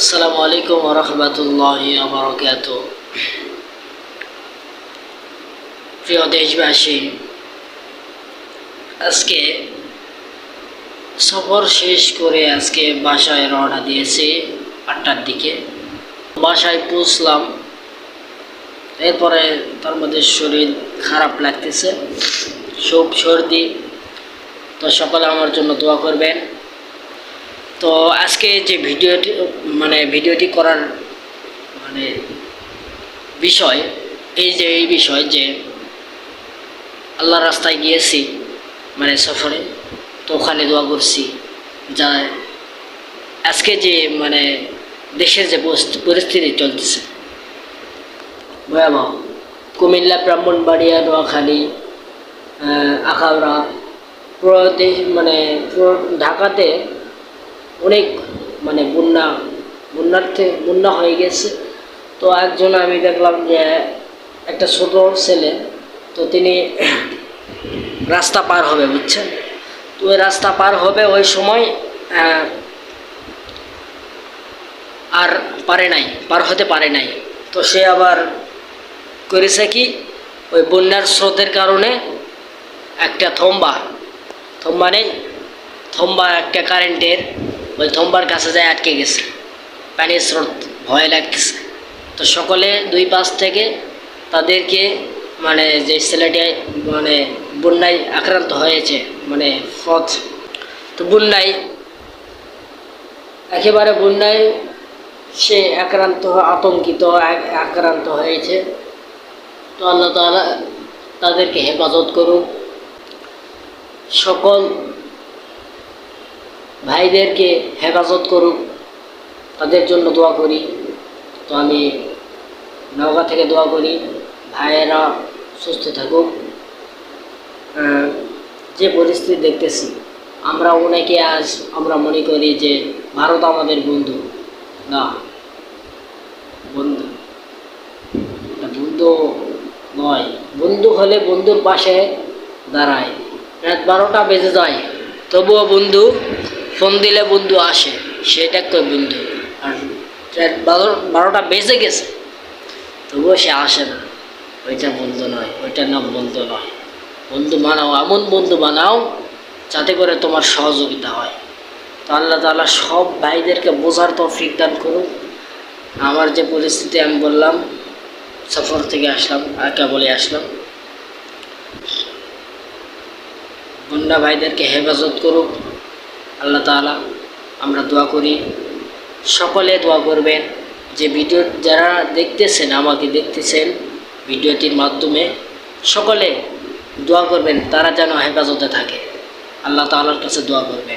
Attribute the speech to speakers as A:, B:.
A: আসসালামু আলাইকুম রহমতুল্লাহ বরকাত প্রিয় দেশবাসী, আজকে সফর শেষ করে আজকে বাসায় রওনা দিয়েছি আটটার দিকে। বাসায় পৌঁছলাম, এরপরে তার মধ্যে শরীর খারাপ লাগতেছে সব সর্দি। তো সকলে আমার জন্য দোয়া করবেন। তো আজকে যে ভিডিওটি মানে ভিডিওটি করার মানে বিষয়, এই যে, এই বিষয় যে আল্লাহ রাস্তায় গিয়েছি মানে সফরে, তো ওখানে দোয়া করছি, যা আজকে যে মানে দেশের যে পরিস্থিতি চলতেছে। ভয়াবহ। কুমিল্লা, ব্রাহ্মণবাড়িয়া, নোয়াখালী আখাউড়া পুরো দেশ মানে পুরো ঢাকাতে অনেক মানে বন্যা বন্যার্থে বন্যা হয়ে গেছে। তো একজন আমি দেখলাম যে একটা ছোট ছেলে, তো তিনি রাস্তা পার হবে, বুঝছেন? তো ওই রাস্তা পার হবে ওই সময় আর পারে নাই, পার হতে পারে নাই। তো সে আবার করেছে কি? ওই বন্যার স্রোতের কারণে একটা থম্বা থম্বা নেই, থম্বা একটা কারেন্টের ওই থম্বার কাছে যায় আটকে গেছে। পানির স্রোত, ভয় লাগতেছে। তো সকলে দুই পাশ থেকে তাদেরকে মানে যে ছেলেটি মানে বন্যায় আক্রান্ত হয়েছে মানে পথ তো বন্যায় একেবারে বন্যায় সে আক্রান্ত, আতঙ্কিত আক্রান্ত হয়েছে। তো আল্লাহ তাদেরকে হেফাজত করুক। সকল ভাইদেরকে হেফাজত করুক, তাদের জন্য দোয়া করি। তো আমি নওগাঁ থেকে দোয়া করি, ভাইয়েরা সুস্থ থাকুক। যে পরিস্থিতি দেখতেছি, আমরা অনেকে আজ আমরা মনে করি যে ভারত আমাদের বন্ধু। না, বন্ধু। বন্ধু নয়, বন্ধু হলে বন্ধুর পাশে দাঁড়ায়। রাত বারোটা বেজে যায়, তবুও বন্ধু ফোন দিলে বন্ধু আসে, সেটা কই বন্ধু? আর বারো বারোটা বেজে গেছে, তবুও সে আসে না। ওইটা বন্ধু নয় ওইটার নাম বন্ধু নয়। বন্ধু বানাও, এমন বন্ধু বানাও যাতে করে তোমার সহযোগিতা হয়। তো আল্লাহ তাআলা সব ভাইদেরকে বোঝার তৌফিক দান করুন আমার যে পরিস্থিতি আমি বললাম, সফর থেকে আসলাম একা বলে আসলাম। বন্যা ভাইদেরকে হেফাজত করুক। আল্লাহ তালা আমরা দোয়া করি। সকলে দোয়া করবেন যে ভিডিও যারা দেখতেছেন, আমাকে দেখতেছেন ভিডিওটির মাধ্যমে, সকলে দোয়া করবেন, তারা যেন হেফাজতে থাকে। আল্লাহ তালার কাছে দোয়া করবে।